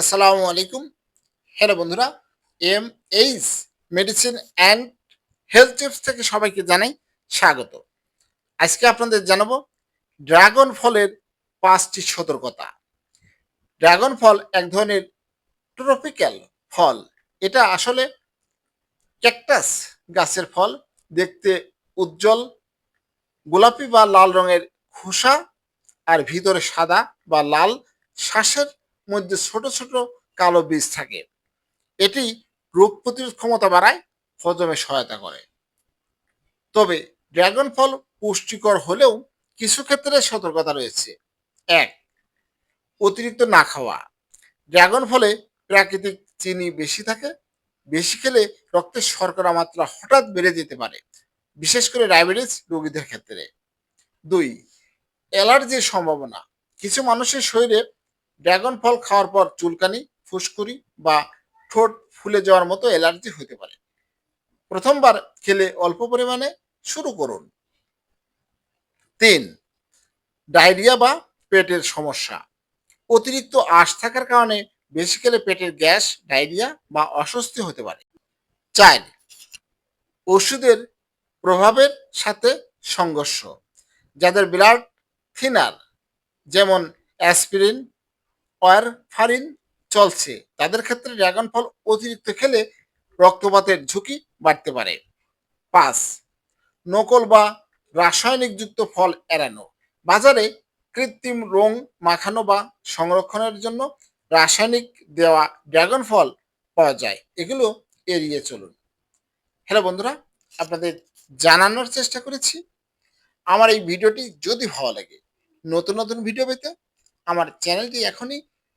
আসসালামু আলাইকুম। হ্যালো বন্ধুরা, M H medicine and health tips থেকে সবাইকে জানাই স্বাগত। আজকে আপনাদের জানাব ড্রাগন ফলের পাঁচটি সতর্কতা। ড্রাগন ফল এক ধরনের ট্রপিক্যাল ফল। এটা আসলে ক্যাকটাস গাছের ফল, দেখতে উজ্জ্বল, গোলাপি বা লাল রঙের খোসা আর ভিতরে সাদা বা লাল, শ্বাসের মধ্যে ছোট ছোট কালো বীজ থাকে। এটি রোগ প্রতিরোধ ক্ষমতা বাড়ায়, হজমে সহায়তা করে। তবে ড্রাগন ফল পুষ্টিকর হলেও কিছু ক্ষেত্রে সতর্কতা রয়েছে। এক, অতিরিক্ত না খাওয়া। ড্রাগন ফলে প্রাকৃতিক চিনি বেশি থাকে, বেশি খেলে রক্তের শর্করা মাত্রা হঠাৎ বেড়ে যেতে পারে, বিশেষ করে ডায়াবেটিস রোগীদের ক্ষেত্রে। দুই, অ্যালার্জির সম্ভাবনা। কিছু মানুষের শরীরে ড্রাগন ফল খাওয়ার পর চুলকানি, ফুসকুড়ি বা ঠোঁট ফুলে যাওয়ার মতো অ্যালার্জি হতে পারে। প্রথমবার খেলে অল্প পরিমাণে শুরু করুন। তিন, ডায়রিয়া বা পেটের সমস্যা। অতিরিক্ত আশ থাকার কারণে বেশি খেলে পেটের গ্যাস, ডায়রিয়া বা অস্বস্তি হতে পারে। চার, ওষুধের প্রভাবের সাথে সংঘর্ষ। যাদের ব্লাড থিনার, যেমন অ্যাসপিরিন ওয়ারফারিন চলছে। তাদের ক্ষেত্রে ড্রাগন ফল অতিরিক্ত খেলে রক্তপাতের ঝুঁকি বাড়তে পারে। পাঁচ, নকল বা রাসায়নিকযুক্ত ফল এড়ানো। বাজারে কৃত্রিম রং মাখানো বা সংরক্ষণের জন্য রাসায়নিক দেওয়া ড্রাগন ফল পাওয়া যায়। এগুলো এড়িয়ে চলুন। হ্যালো বন্ধুরা, আপনাদের জানানোর চেষ্টা করেছি। আমার এই ভিডিওটি যদি ভালো লাগে, নতুন নতুন ভিডিও পেতে আমার চ্যানেলটি এখনই